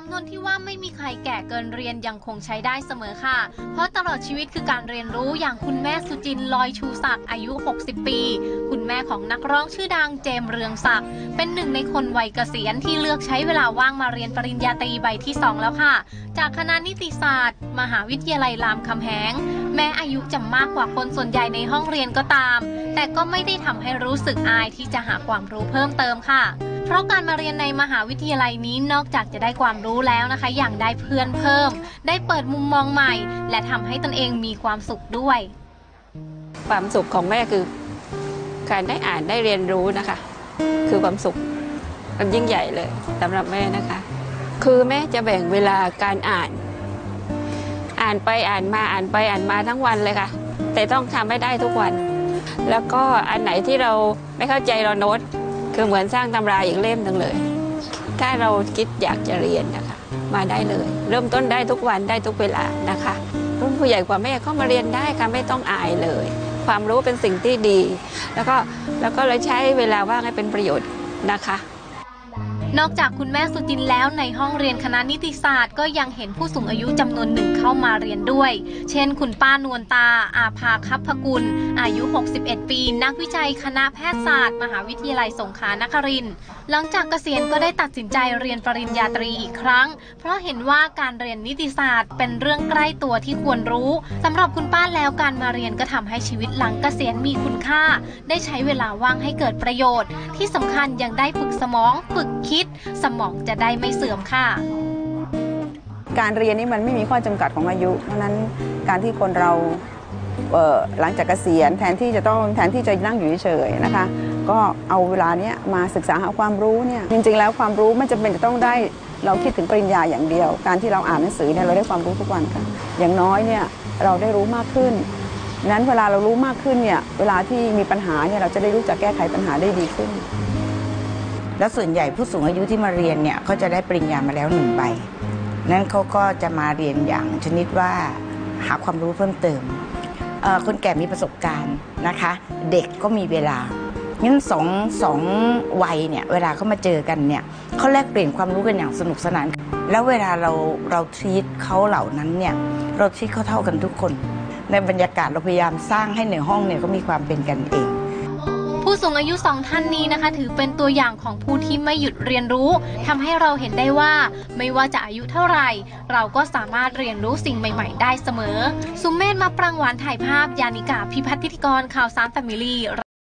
สำนวนที่ว่าไม่มีใครแก่เกินเรียนยังคงใช้ได้เสมอค่ะ เพราะตลอดชีวิตคือการเรียนรู้อย่างคุณแม่สุจินลอยชูศักดิ์อายุ 60 ปี คุณแม่ของนักร้องชื่อดังเจมเรืองศักดิ์เป็นหนึ่งในคนวัยเกษียณที่เลือกใช้เวลาว่างมาเรียนปริญญาตรีใบที่ 2 แล้วค่ะ จากคณะนิติศาสตร์ มหาวิทยาลัยรามคำแหง แม้อายุจะมากกว่าคนส่วนใหญ่ในห้องเรียนก็ตาม แต่ก็ไม่ได้ทำให้รู้สึกอายที่จะหาความรู้เพิ่มเติมค่ะ เพราะการมาเรียนในมหาวิทยาลัยนี้นอกจากจะได้ความรู้แล้วนะคะ อย่างได้เพื่อนเพิ่ม ได้เปิดมุมมองใหม่ และทำให้ตนเองมีความสุขด้วย ความสุขของแม่คือ การได้อ่านได้เรียนรู้นะคะ คือความสุขมันยิ่งใหญ่เลยสำหรับแม่นะคะ คือแม่จะแบ่งเวลาการอ่าน อ่านไปอ่านมาอ่านไปอ่านมาทั้งวันเลยค่ะ แต่ต้องทำให้ได้ทุกวัน แล้วก็อันไหนที่เราไม่เข้าใจเราโน้ตคือเหมือนสร้างตำราอีกเล่มหนึ่งเลย ถ้าเราคิดอยากจะเรียนนะคะ มาได้เลย เริ่มต้นได้ทุกวันได้ทุกเวลานะคะรุ่นผู้ใหญ่กว่าแม่ก็มาเรียนได้ค่ะไม่ต้องอายเลย ความรู้เป็นสิ่งที่ดี แล้วก็แล้วก็เลยใช้เวลาว่างให้เป็นประโยชน์นะคะ นอกจากคุณแม่สุจินแล้วในห้องเรียนคณะนิติศาสตร์ก็ยังเห็นผู้สูงอายุจำนวนหนึ่งเข้ามาเรียนด้วย เช่น คุณป้านวลตา อาภาคับพกุล อายุ 61 ปี นักวิจัยคณะแพทยศาสตร์ มหาวิทยาลัยสงขลานครินทร์หลังจากเกษียณก็ได้ตัดสินใจเรียนปริญญาตรีอีกครั้ง เพราะเห็นว่าการเรียนนิติศาสตร์ เป็นเรื่องใกล้ตัวที่ควรรู้สำหรับคุณป้าแล้วการมาเรียนก็ทำให้ชีวิตหลังเกษียณมีคุณค่า ได้ใช้เวลาว่างให้เกิดประโยชน์ ที่สำคัญยังได้ฝึกสมอง ฝึกคิดสมองจะได้ไม่เสื่อมค่ะ การเรียนนี่มันไม่มีข้อจำกัดของอายุ เพราะนั้นการที่คนเราเหลังจากเกษียณแทนที่จะต้องแทนที่จะนั่งอยู่เฉยๆนะคะ ก็เอาเวลาเนี้ยมาศึกษาหาความรู้เนี่ยจริงๆ แล้วความรู้ไม่จำเป็นจะต้องได้เราคิดถึงปริญญาอย่างเดียว การที่เราอ่านหนังสือเนี่ยเราได้ความรู้ทุกวันค่ะอย่างน้อยเนี่ยเราได้รู้มากขึ้น นั้นเวลาเรารู้มากขึ้นเนี่ยเวลาที่มีปัญหาเนี่ยเราจะได้รู้จักแก้ไขปัญหาได้ดีขึ้น แล้วส่วนใหญ่ผู้สูงอายุที่มาเรียนเนี่ยเขาจะได้ปริญญามาแล้วหนึ่งใบ นั้นเขาก็จะมาเรียนอย่างชนิดว่าหาความรู้เพิ่มเติม คนแก่มีประสบการณ์นะคะ เด็กก็มีเวลางั้นสองสองวัยเนี่ยเวลาเขามาเจอกันเนี่ยเขาแลกเปลี่ยนความรู้กันอย่างสนุกสนาน แล้วเวลาเราเราทีตเขาเหล่านั้นเนี่ยเราทีตเขาเท่ากันทุกคน ในบรรยากาศเราพยายามสร้างให้ในห้องเนี่ยก็มีความเป็นกันเอง ผู้สูงอายุสองท่านนี้นะคะ ถือเป็นตัวอย่างของผู้ที่ไม่หยุดเรียนรู้ทำให้เราเห็นได้ว่า ไม่ว่าจะอายุเท่าไหร่ เราก็สามารถเรียนรู้สิ่งใหม่ๆ ได้เสมอ สุมเมธมาปรางหวานถ่ายภาพยานิกาพิพัฒน์พิธีกรข่าวสามแฟมิลี่